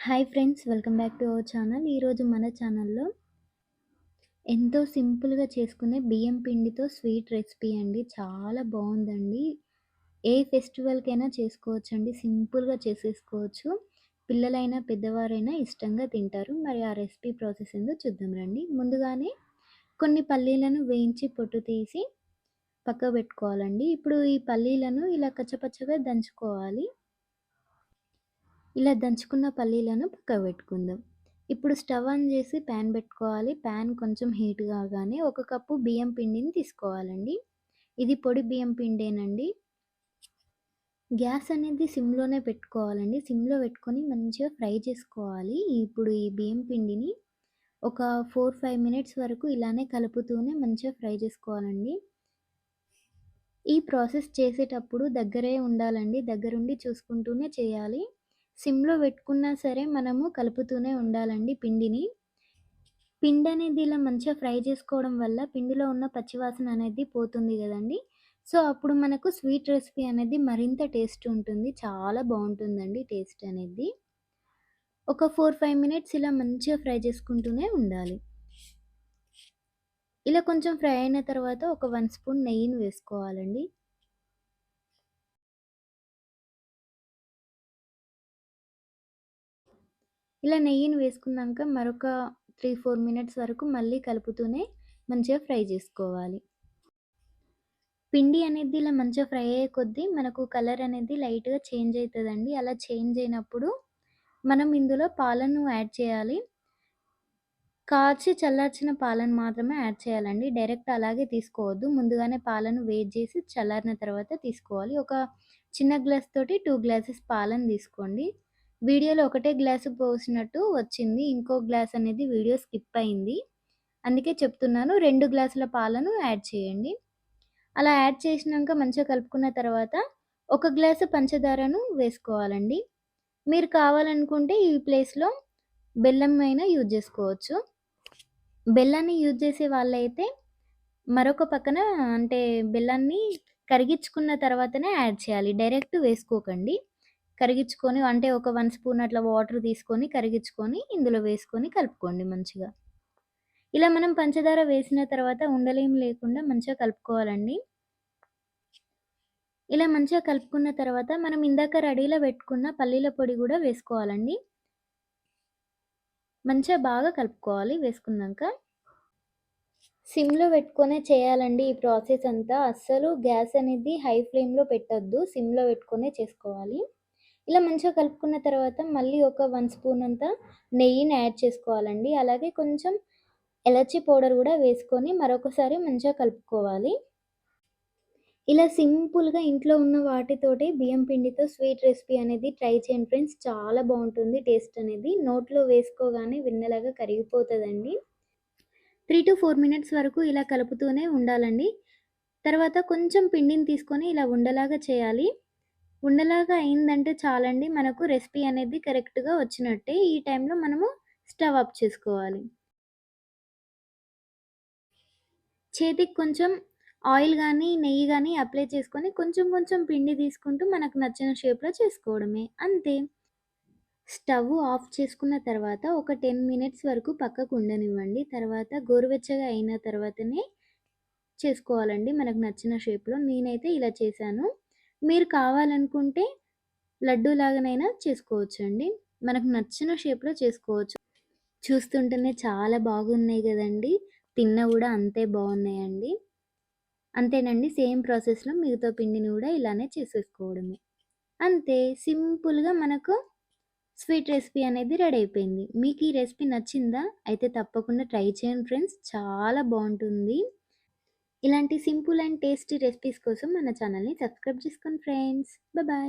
Hi friends welcome back to our channel. ఈరోజు మన ఛానల్లో ఎంతో సింపుల్గా చేసుకునే బియ్యం పిండితో స్వీట్ రెసిపీ అండి. చాలా బాగుందండి. ఏ ఫెస్టివల్కైనా చేసుకోవచ్చు అండి సింపుల్గా చేసేసుకోవచ్చు. పిల్లలైనా పెద్దవారైనా ఇష్టంగా తింటారు. మరి ఆ రెసిపీ ప్రాసెస్ ఏందో చూద్దాం రండి. ముందుగానే కొన్ని పల్లీలను వేయించి పొట్టు తీసి పక్క పెట్టుకోవాలండి. ఇప్పుడు ఈ పల్లీలను ఇలా కచ్చపచ్చగా దంచుకోవాలి. ఇలా దంచుకున్న పల్లీలను పక్కకు పెట్టుకుందాం. ఇప్పుడు స్టవ్ ఆన్ చేసి ప్యాన్ పెట్టుకోవాలి. ప్యాన్ కొంచెం హీట్ కాగానే ఒక కప్పు బియ్యం పిండిని తీసుకోవాలండి. ఇది పొడి బియ్యం పిండేనండి. గ్యాస్ అనేది సిమ్లోనే పెట్టుకోవాలండి. సిమ్లో పెట్టుకొని మంచిగా ఫ్రై చేసుకోవాలి. ఇప్పుడు ఈ బియ్యం పిండిని ఒక ఫోర్ ఫైవ్ మినిట్స్ వరకు ఇలానే కలుపుతూనే మంచిగా ఫ్రై చేసుకోవాలండి. ఈ ప్రాసెస్ చేసేటప్పుడు దగ్గరే ఉండాలండి. దగ్గరుండి చూసుకుంటూనే చేయాలి. సిమ్లో పెట్టుకున్నా సరే మనము కలుపుతూనే ఉండాలండి పిండిని. పిండి అనేది ఇలా మంచిగా ఫ్రై చేసుకోవడం వల్ల పిండిలో ఉన్న పచ్చివాసన అనేది పోతుంది కదండి. సో అప్పుడు మనకు స్వీట్ రెసిపీ అనేది మరింత టేస్ట్ ఉంటుంది. చాలా బాగుంటుందండి టేస్ట్ అనేది. ఒక ఫోర్ ఫైవ్ మినిట్స్ ఇలా మంచిగా ఫ్రై చేసుకుంటూనే ఉండాలి. ఇలా కొంచెం ఫ్రై అయిన తర్వాత ఒక వన్ స్పూన్ నెయ్యిని వేసుకోవాలండి. ఇలా నెయ్యిని వేసుకున్నాక మరొక త్రీ ఫోర్ మినిట్స్ వరకు మళ్ళీ కలుపుతూనే మంచిగా ఫ్రై చేసుకోవాలి. పిండి అనేది ఇలా మంచిగా ఫ్రై అయ్యే కొద్దీ మనకు కలర్ అనేది లైట్గా చేంజ్ అవుతుందండి అలా చేంజ్ అయినప్పుడు మనం ఇందులో పాలను యాడ్ చేయాలి. కాచి చల్లార్చిన పాలను మాత్రమే యాడ్ చేయాలండి. డైరెక్ట్ అలాగే తీసుకోవద్దు. ముందుగానే పాలను వేట్ చేసి చల్లారిన తర్వాత తీసుకోవాలి. ఒక చిన్న గ్లాస్ తోటి టూ గ్లాసెస్ పాలను తీసుకోండి. వీడియోలో ఒకటే గ్లాసు పోసినట్టు వచ్చింది. ఇంకో గ్లాస్ అనేది వీడియో స్కిప్ అయింది. అందుకే చెప్తున్నాను రెండు గ్లాసుల పాలను యాడ్ చేయండి. అలా యాడ్ చేసినాక మంచిగా కలుపుకున్న తర్వాత ఒక గ్లాసు పంచదారను వేసుకోవాలండి. మీరు కావాలనుకుంటే ఈ ప్లేస్లో బెల్లం అయినా యూజ్ చేసుకోవచ్చు. బెల్లాన్ని యూజ్ చేసే వాళ్ళైతే మరొక పక్కన అంటే బెల్లాన్ని కరిగించుకున్న తర్వాతనే యాడ్ చేయాలి. డైరెక్ట్ వేసుకోకండి. కరిగించుకొని అంటే ఒక వన్ స్పూన్ అట్లా వాటర్ తీసుకొని కరిగించుకొని ఇందులో వేసుకొని కలుపుకోండి మంచిగా. ఇలా మనం పంచదార వేసిన తర్వాత ఉండలేం లేకుండా మంచిగా కలుపుకోవాలండి. ఇలా మంచిగా కలుపుకున్న తర్వాత మనం ఇందాక రెడీలో పెట్టుకున్న పల్లీల పొడి కూడా వేసుకోవాలండి. మంచిగా బాగా కలుపుకోవాలి వేసుకున్నాక. సిమ్లో పెట్టుకొనే చేయాలండి ఈ ప్రాసెస్ అంతా. అస్సలు గ్యాస్ అనేది హై ఫ్లేమ్లో పెట్టద్దు. సిమ్లో పెట్టుకొనే చేసుకోవాలి. ఇలా మంచిగా కలుపుకున్న తర్వాత మళ్ళీ ఒక వన్ స్పూన్ అంతా నెయ్యిని యాడ్ చేసుకోవాలండి. అలాగే కొంచెం ఎలచి పౌడర్ కూడా వేసుకొని మరొకసారి మంచిగా కలుపుకోవాలి. ఇలా సింపుల్గా ఇంట్లో ఉన్న వాటితోటి బియ్యం పిండితో స్వీట్ రెసిపీ అనేది ట్రై చేయండి ఫ్రెండ్స్. చాలా బాగుంటుంది టేస్ట్ అనేది. నోట్లో వేసుకోగానే విన్నలాగా కరిగిపోతుందండి. త్రీ టు ఫోర్ మినిట్స్ వరకు ఇలా కలుపుతూనే ఉండాలండి. తర్వాత కొంచెం పిండిని తీసుకొని ఇలా ఉండలాగా చేయాలి. ఉండలాగా అయిందంటే చాలండి మనకు రెసిపీ అనేది కరెక్ట్‌గా వచ్చినట్టే. ఈ టైంలో మనము స్టవ్ ఆఫ్ చేసుకోవాలి. చేతికి కొంచెం ఆయిల్ కానీ నెయ్యి కానీ అప్లై చేసుకొని కొంచెం కొంచెం పిండి తీసుకుంటూ మనకు నచ్చిన షేప్‌లో చేసుకోవడమే. అంతే. స్టవ్ ఆఫ్ చేసుకున్న తర్వాత ఒక టెన్ మినిట్స్ వరకు పక్కకు ఉండనివ్వండి. తర్వాత గోరువెచ్చగా అయిన తర్వాతనే చేసుకోవాలండి మనకు నచ్చిన షేప్‌లో. నేనైతే ఇలా చేశాను. మీరు కావాలనుకుంటే లడ్డూ లాగానైనా చేసుకోవచ్చండి. మనకు నచ్చిన షేప్‌లో చేసుకోవచ్చు. చూస్తుంటేనే చాలా బాగున్నాయి కదండి తిన్నా కూడా అంతే బాగున్నాయండి. అంతేనండి సేమ్ ప్రాసెస్‌లో మిగతా పిండిని కూడా ఇలానే చేసేసుకోవడమే. అంతే సింపుల్‌గా మనకు స్వీట్ రెసిపీ అనేది రెడీ అయిపోయింది. మీకు ఈ రెసిపీ నచ్చిందా? అయితే తప్పకుండా ట్రై చేయండి ఫ్రెండ్స్. చాలా బాగుంటుంది. ఇలాంటి సింపుల్ అండ్ టేస్టీ రెసిపీస్ కోసం మన ఛానల్ని సబ్స్క్రైబ్ చేసుకోండి ఫ్రెండ్స్. బాయ్.